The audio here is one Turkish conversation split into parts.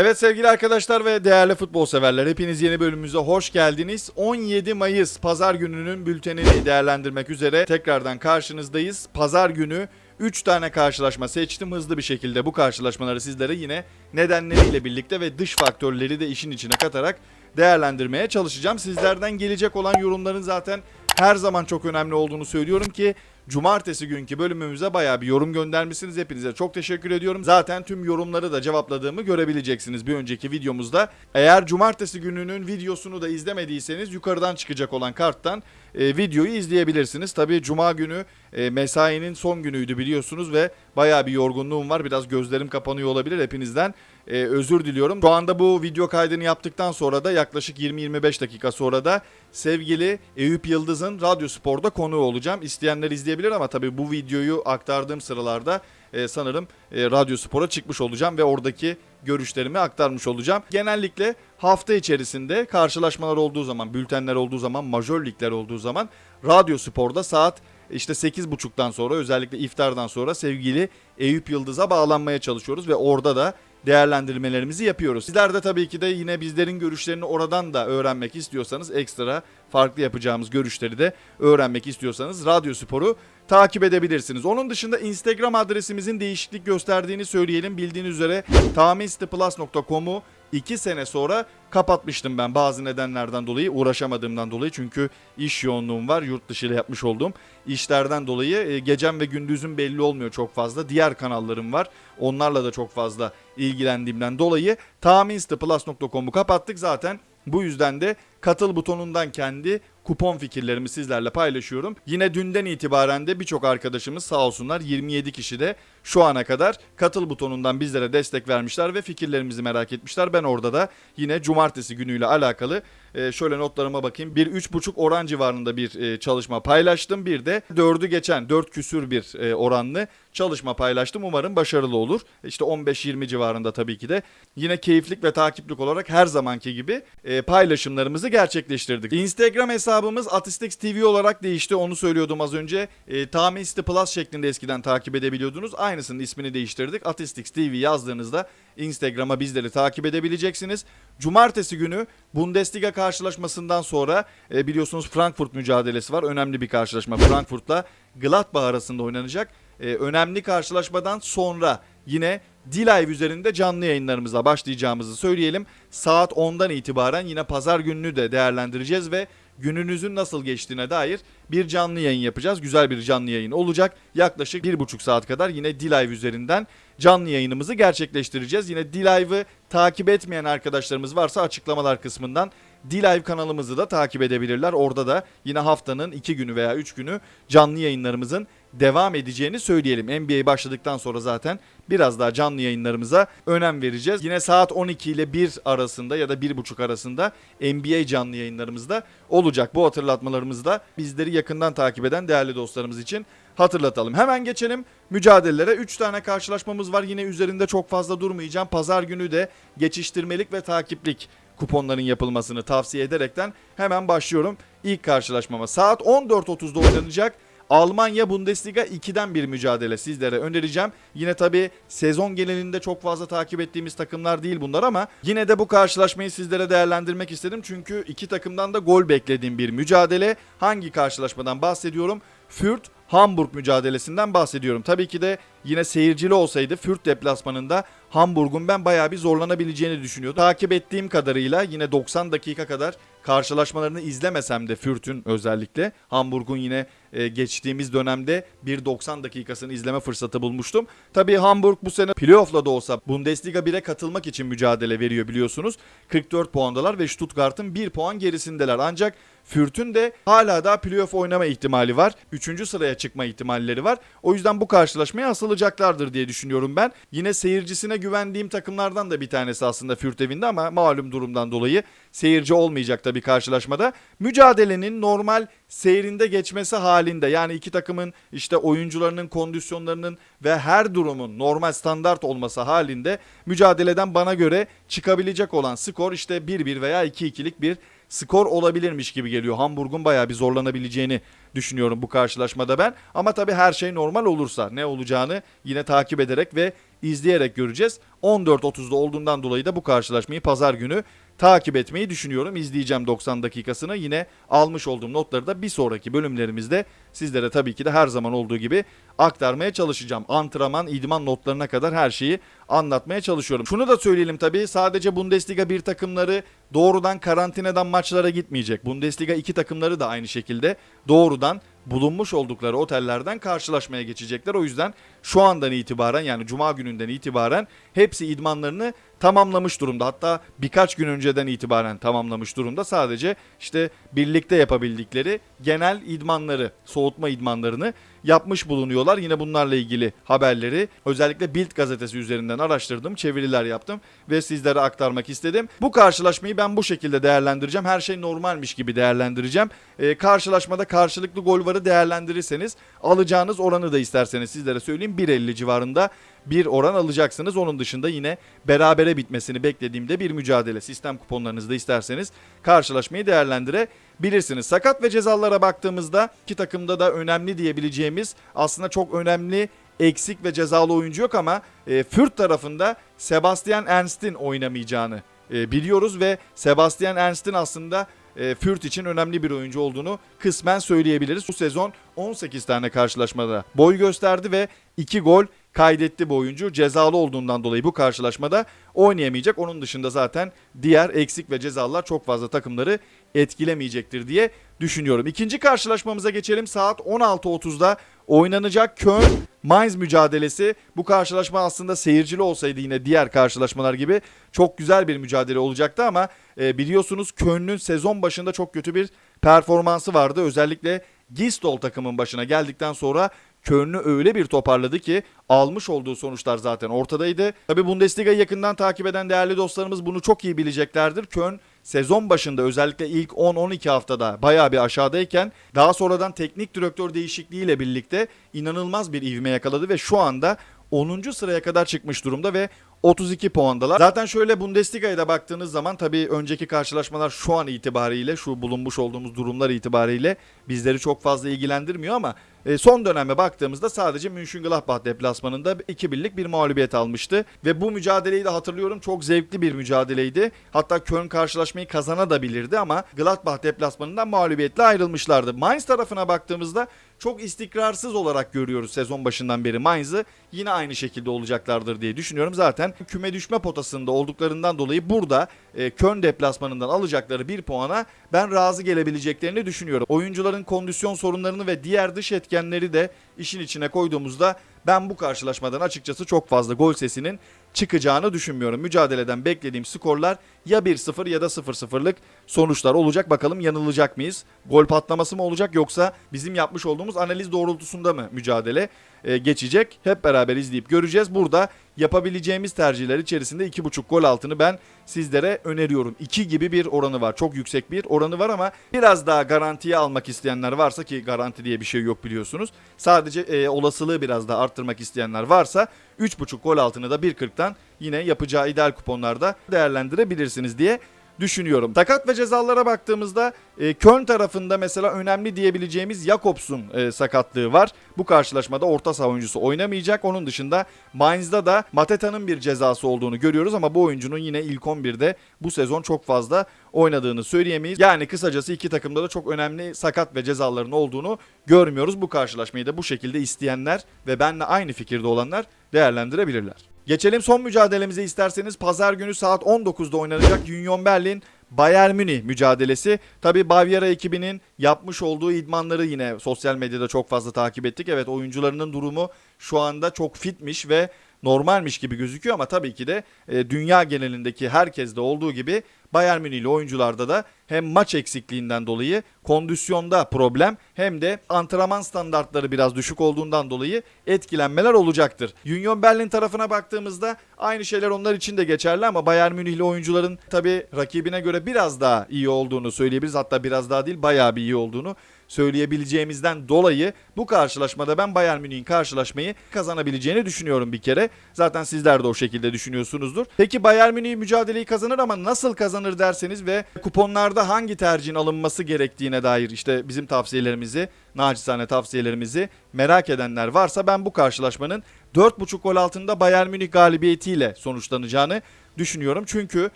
Evet sevgili arkadaşlar ve değerli futbol severler hepiniz yeni bölümümüze hoş geldiniz. 17 Mayıs pazar gününün bültenini değerlendirmek üzere tekrardan karşınızdayız. Pazar günü 3 tane karşılaşma seçtim. Hızlı bir şekilde bu karşılaşmaları sizlere yine nedenleriyle birlikte ve dış faktörleri de işin içine katarak değerlendirmeye çalışacağım. Sizlerden gelecek olan yorumların zaten her zaman çok önemli olduğunu söylüyorum ki Cumartesi günkü bölümümüze bayağı bir yorum göndermişsiniz. Hepinize çok teşekkür ediyorum. Zaten tüm yorumları da cevapladığımı görebileceksiniz bir önceki videomuzda. Eğer cumartesi gününün videosunu da izlemediyseniz yukarıdan çıkacak olan karttan e, videoyu izleyebilirsiniz. Tabii cuma günü e, mesainin son günüydü biliyorsunuz ve bayağı bir yorgunluğum var. Biraz gözlerim kapanıyor olabilir hepinizden. E, özür diliyorum. Şu anda bu video kaydını yaptıktan sonra da yaklaşık 20-25 dakika sonra da sevgili Eyüp Yıldız'ın Radyo Spor'da konuğu olacağım. İsteyenler izleyebilir ama tabii bu videoyu aktardığım sıralarda e, sanırım e, Radyo Spor'a çıkmış olacağım ve oradaki görüşlerimi aktarmış olacağım. Genellikle hafta içerisinde karşılaşmalar olduğu zaman, bültenler olduğu zaman, majör ligler olduğu zaman Radyo Spor'da saat işte 8.30'dan sonra özellikle iftardan sonra sevgili Eyüp Yıldız'a bağlanmaya çalışıyoruz ve orada da değerlendirmelerimizi yapıyoruz. Sizler de tabii ki de yine bizlerin görüşlerini oradan da öğrenmek istiyorsanız ekstra farklı yapacağımız görüşleri de öğrenmek istiyorsanız Radyo Spor'u takip edebilirsiniz. Onun dışında Instagram adresimizin değişiklik gösterdiğini söyleyelim. Bildiğiniz üzere tahminstiplus.com'u 2 sene sonra kapatmıştım ben bazı nedenlerden dolayı uğraşamadığımdan dolayı çünkü iş yoğunluğum var yurt dışı ile yapmış olduğum işlerden dolayı e, gecem ve gündüzüm belli olmuyor çok fazla diğer kanallarım var onlarla da çok fazla ilgilendiğimden dolayı tahminstiplus.com'u kapattık zaten bu yüzden de katıl butonundan kendi kupon fikirlerimi sizlerle paylaşıyorum. Yine dünden itibaren de birçok arkadaşımız sağ olsunlar 27 kişi de şu ana kadar katıl butonundan bizlere destek vermişler ve fikirlerimizi merak etmişler. Ben orada da yine cumartesi günüyle alakalı e, şöyle notlarıma bakayım. Bir 3.5 oran civarında bir e, çalışma paylaştım. Bir de 4'ü geçen 4 küsür bir e, oranlı çalışma paylaştım. Umarım başarılı olur. İşte 15-20 civarında tabii ki de yine keyiflik ve takiplik olarak her zamanki gibi e, paylaşımlarımızı gerçekleştirdik. Instagram hesabımız Atistix TV olarak değişti. Onu söylüyordum az önce. E, Tahministe Plus şeklinde eskiden takip edebiliyordunuz. Aynısının ismini değiştirdik. Atistix TV yazdığınızda Instagram'a bizleri takip edebileceksiniz. Cumartesi günü Bundesliga karşılaşmasından sonra e, biliyorsunuz Frankfurt mücadelesi var. Önemli bir karşılaşma. Frankfurt'la Gladbach arasında oynanacak. E, önemli karşılaşmadan sonra yine Dilive üzerinde canlı yayınlarımıza başlayacağımızı söyleyelim. Saat 10'dan itibaren yine pazar gününü de değerlendireceğiz ve gününüzün nasıl geçtiğine dair bir canlı yayın yapacağız. Güzel bir canlı yayın olacak. Yaklaşık 1,5 saat kadar yine Dilive üzerinden canlı yayınımızı gerçekleştireceğiz. Yine Dilive'ı takip etmeyen arkadaşlarımız varsa açıklamalar kısmından D-Live kanalımızı da takip edebilirler. Orada da yine haftanın 2 günü veya 3 günü canlı yayınlarımızın devam edeceğini söyleyelim. NBA başladıktan sonra zaten biraz daha canlı yayınlarımıza önem vereceğiz. Yine saat 12 ile 1 arasında ya da 1.30 arasında NBA canlı yayınlarımızda olacak. Bu hatırlatmalarımızı da bizleri yakından takip eden değerli dostlarımız için hatırlatalım. Hemen geçelim mücadelelere. 3 tane karşılaşmamız var. Yine üzerinde çok fazla durmayacağım. Pazar günü de geçiştirmelik ve takiplik kuponların yapılmasını tavsiye ederekten hemen başlıyorum. İlk karşılaşmama saat 14.30'da oynanacak. Almanya Bundesliga 2'den bir mücadele sizlere önereceğim. Yine tabi sezon genelinde çok fazla takip ettiğimiz takımlar değil bunlar ama yine de bu karşılaşmayı sizlere değerlendirmek istedim. Çünkü iki takımdan da gol beklediğim bir mücadele. Hangi karşılaşmadan bahsediyorum? Fürth Hamburg mücadelesinden bahsediyorum. Tabii ki de yine seyircili olsaydı Fürth deplasmanında Hamburg'un ben bayağı bir zorlanabileceğini düşünüyordum. Takip ettiğim kadarıyla yine 90 dakika kadar karşılaşmalarını izlemesem de Fürth'ün özellikle Hamburg'un yine e, geçtiğimiz dönemde bir 90 dakikasını izleme fırsatı bulmuştum. Tabii Hamburg bu sene playoff'la da olsa Bundesliga 1'e katılmak için mücadele veriyor biliyorsunuz. 44 puandalar ve Stuttgart'ın 1 puan gerisindeler. Ancak Fürth'ün de hala daha playoff oynama ihtimali var. 3. sıraya çıkma ihtimalleri var. O yüzden bu karşılaşmaya asılacaklardır diye düşünüyorum ben. Yine seyircisine güvendiğim takımlardan da bir tanesi aslında Fürth evinde ama malum durumdan dolayı seyirci olmayacak tabii karşılaşmada. Mücadelenin normal seyrinde geçmesi halinde yani iki takımın işte oyuncularının kondisyonlarının ve her durumun normal standart olması halinde mücadeleden bana göre çıkabilecek olan skor işte 1-1 veya 2-2'lik bir skor olabilirmiş gibi geliyor. Hamburg'un bayağı bir zorlanabileceğini düşünüyorum bu karşılaşmada ben. Ama tabii her şey normal olursa ne olacağını yine takip ederek ve izleyerek göreceğiz. 14.30'da olduğundan dolayı da bu karşılaşmayı pazar günü takip etmeyi düşünüyorum. İzleyeceğim 90 dakikasını. Yine almış olduğum notları da bir sonraki bölümlerimizde sizlere tabii ki de her zaman olduğu gibi aktarmaya çalışacağım. Antrenman, idman notlarına kadar her şeyi anlatmaya çalışıyorum. Şunu da söyleyelim tabii sadece Bundesliga bir takımları doğrudan karantinadan maçlara gitmeyecek. Bundesliga iki takımları da aynı şekilde doğrudan bulunmuş oldukları otellerden karşılaşmaya geçecekler. O yüzden şu andan itibaren yani cuma gününden itibaren hepsi idmanlarını tamamlamış durumda. Hatta birkaç gün önceden itibaren tamamlamış durumda. Sadece işte birlikte yapabildikleri genel idmanları, soğutma idmanlarını yapmış bulunuyorlar. Yine bunlarla ilgili haberleri özellikle Bild gazetesi üzerinden araştırdım, çeviriler yaptım ve sizlere aktarmak istedim. Bu karşılaşmayı ben bu şekilde değerlendireceğim. Her şey normalmiş gibi değerlendireceğim. Ee, karşılaşmada karşılıklı gol varı değerlendirirseniz alacağınız oranı da isterseniz sizlere söyleyeyim 1.50 civarında bir oran alacaksınız. Onun dışında yine berabere bitmesini beklediğimde bir mücadele sistem kuponlarınızda isterseniz karşılaşmayı değerlendirebilirsiniz. Sakat ve cezalara baktığımızda iki takımda da önemli diyebileceğimiz aslında çok önemli eksik ve cezalı oyuncu yok ama e, Fürt tarafında Sebastian Ernst'in oynamayacağını e, biliyoruz ve Sebastian Ernst'in aslında e, Fürt için önemli bir oyuncu olduğunu kısmen söyleyebiliriz. Bu sezon 18 tane karşılaşmada boy gösterdi ve 2 gol kaydetti bu oyuncu. Cezalı olduğundan dolayı bu karşılaşmada oynayamayacak. Onun dışında zaten diğer eksik ve cezalılar çok fazla takımları etkilemeyecektir diye düşünüyorum. İkinci karşılaşmamıza geçelim. Saat 16.30'da oynanacak Köln Mainz mücadelesi. Bu karşılaşma aslında seyircili olsaydı yine diğer karşılaşmalar gibi çok güzel bir mücadele olacaktı ama e, biliyorsunuz Köln'ün sezon başında çok kötü bir performansı vardı. Özellikle Gistol takımın başına geldikten sonra Köln'ü öyle bir toparladı ki almış olduğu sonuçlar zaten ortadaydı. Tabi Bundesliga'yı yakından takip eden değerli dostlarımız bunu çok iyi bileceklerdir. Köln sezon başında özellikle ilk 10-12 haftada bayağı bir aşağıdayken daha sonradan teknik direktör değişikliğiyle birlikte inanılmaz bir ivme yakaladı ve şu anda 10. sıraya kadar çıkmış durumda ve 32 puandalar. Zaten şöyle Bundesliga'ya da baktığınız zaman tabii önceki karşılaşmalar şu an itibariyle şu bulunmuş olduğumuz durumlar itibariyle bizleri çok fazla ilgilendirmiyor ama e, son döneme baktığımızda sadece Mönchengladbach deplasmanında 2-1'lik bir mağlubiyet almıştı ve bu mücadeleyi de hatırlıyorum çok zevkli bir mücadeleydi. Hatta Köln karşılaşmayı kazanabilirdi ama Gladbach deplasmanından mağlubiyetle ayrılmışlardı. Mainz tarafına baktığımızda çok istikrarsız olarak görüyoruz sezon başından beri Mainz'ı. Yine aynı şekilde olacaklardır diye düşünüyorum. Zaten küme düşme potasında olduklarından dolayı burada e, Köln deplasmanından alacakları bir puana ben razı gelebileceklerini düşünüyorum. Oyuncuların kondisyon sorunlarını ve diğer dış etkenleri de işin içine koyduğumuzda ben bu karşılaşmadan açıkçası çok fazla gol sesinin çıkacağını düşünmüyorum. Mücadeleden beklediğim skorlar ya 1-0 ya da 0-0'lık sonuçlar olacak. Bakalım yanılacak mıyız? Gol patlaması mı olacak yoksa bizim yapmış olduğumuz analiz doğrultusunda mı mücadele e, geçecek? Hep beraber izleyip göreceğiz. Burada yapabileceğimiz tercihler içerisinde 2.5 gol altını ben sizlere öneriyorum. 2 gibi bir oranı var. Çok yüksek bir oranı var ama biraz daha garantiye almak isteyenler varsa ki garanti diye bir şey yok biliyorsunuz. Sadece e, olasılığı biraz daha arttırmak isteyenler varsa 3.5 gol altını da 1.40'tan yine yapacağı ideal kuponlarda değerlendirebilirsiniz diye düşünüyorum. Takat ve cezalara baktığımızda e, Köln tarafında mesela önemli diyebileceğimiz Jakobs'un e, sakatlığı var. Bu karşılaşmada orta saha oynamayacak. Onun dışında Mainz'da da Mateta'nın bir cezası olduğunu görüyoruz ama bu oyuncunun yine ilk 11'de bu sezon çok fazla oynadığını söyleyemeyiz. Yani kısacası iki takımda da çok önemli sakat ve cezaların olduğunu görmüyoruz. Bu karşılaşmayı da bu şekilde isteyenler ve benle aynı fikirde olanlar değerlendirebilirler. Geçelim son mücadelemize isterseniz pazar günü saat 19'da oynanacak Union Berlin Bayern Münih mücadelesi. Tabi Bavyera ekibinin yapmış olduğu idmanları yine sosyal medyada çok fazla takip ettik. Evet oyuncularının durumu şu anda çok fitmiş ve normalmiş gibi gözüküyor ama tabii ki de e, dünya genelindeki herkeste olduğu gibi Bayern Münihli oyuncularda da hem maç eksikliğinden dolayı kondisyonda problem hem de antrenman standartları biraz düşük olduğundan dolayı etkilenmeler olacaktır. Union Berlin tarafına baktığımızda aynı şeyler onlar için de geçerli ama Bayern Münihli oyuncuların tabi rakibine göre biraz daha iyi olduğunu söyleyebiliriz. Hatta biraz daha değil bayağı bir iyi olduğunu söyleyebileceğimizden dolayı bu karşılaşmada ben Bayern Münih'in karşılaşmayı kazanabileceğini düşünüyorum bir kere. Zaten sizler de o şekilde düşünüyorsunuzdur. Peki Bayern Münih mücadeleyi kazanır ama nasıl kazanır derseniz ve kuponlarda hangi tercihin alınması gerektiğine dair işte bizim tavsiyelerimizi, naçizane tavsiyelerimizi merak edenler varsa ben bu karşılaşmanın 4.5 gol altında Bayern Münih galibiyetiyle sonuçlanacağını düşünüyorum. Çünkü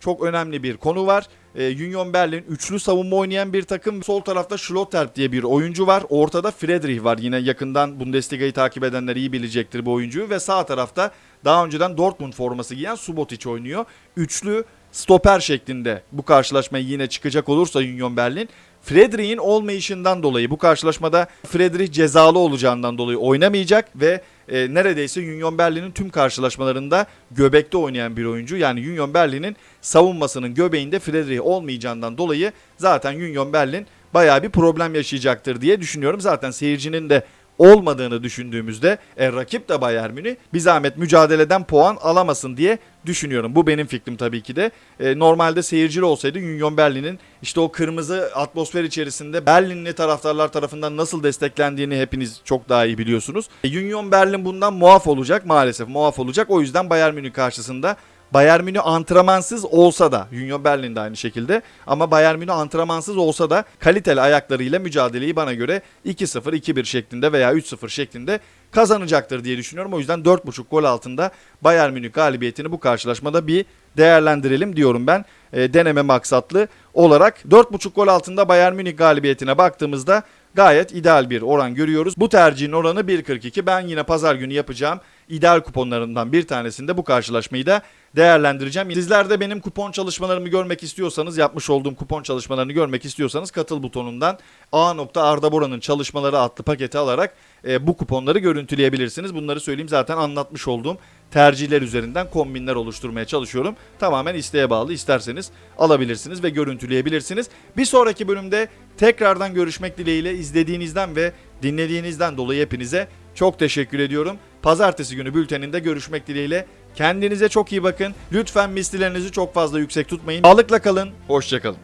çok önemli bir konu var. Ee, Union Berlin üçlü savunma oynayan bir takım. Sol tarafta Schlotterb diye bir oyuncu var. Ortada Friedrich var. Yine yakından Bundesliga'yı takip edenler iyi bilecektir bu oyuncuyu. Ve sağ tarafta daha önceden Dortmund forması giyen Subotic oynuyor. Üçlü stoper şeklinde bu karşılaşmaya yine çıkacak olursa Union Berlin Friedrich'in olmayışından dolayı bu karşılaşmada Friedrich cezalı olacağından dolayı oynamayacak ve e, neredeyse Union Berlin'in tüm karşılaşmalarında göbekte oynayan bir oyuncu. Yani Union Berlin'in savunmasının göbeğinde Friedrich olmayacağından dolayı zaten Union Berlin bayağı bir problem yaşayacaktır diye düşünüyorum. Zaten seyircinin de olmadığını düşündüğümüzde e, rakip de Bayern Münih bir zahmet mücadeleden puan alamasın diye düşünüyorum. Bu benim fikrim tabii ki de. E, normalde seyircili olsaydı Union Berlin'in işte o kırmızı atmosfer içerisinde Berlinli taraftarlar tarafından nasıl desteklendiğini hepiniz çok daha iyi biliyorsunuz. E, Union Berlin bundan muaf olacak maalesef muaf olacak. O yüzden Bayern Münih karşısında Bayern Münih antrenmansız olsa da Union Berlin de aynı şekilde ama Bayern Münih antrenmansız olsa da kaliteli ayaklarıyla mücadeleyi bana göre 2-0, 2-1 şeklinde veya 3-0 şeklinde kazanacaktır diye düşünüyorum. O yüzden 4.5 gol altında Bayern Münih galibiyetini bu karşılaşmada bir değerlendirelim diyorum ben. E, deneme maksatlı olarak 4.5 gol altında Bayern Münih galibiyetine baktığımızda gayet ideal bir oran görüyoruz. Bu tercihin oranı 1.42. Ben yine pazar günü yapacağım ideal kuponlarından bir tanesinde bu karşılaşmayı da değerlendireceğim. Sizler de benim kupon çalışmalarımı görmek istiyorsanız, yapmış olduğum kupon çalışmalarını görmek istiyorsanız katıl butonundan A.Arda Bora'nın çalışmaları adlı paketi alarak e, bu kuponları görüntüleyebilirsiniz. Bunları söyleyeyim zaten anlatmış olduğum tercihler üzerinden kombinler oluşturmaya çalışıyorum. Tamamen isteğe bağlı. İsterseniz alabilirsiniz ve görüntüleyebilirsiniz. Bir sonraki bölümde tekrardan görüşmek dileğiyle izlediğinizden ve dinlediğinizden dolayı hepinize çok teşekkür ediyorum. Pazartesi günü bülteninde görüşmek dileğiyle. Kendinize çok iyi bakın. Lütfen mislilerinizi çok fazla yüksek tutmayın. Sağlıkla kalın. Hoşçakalın.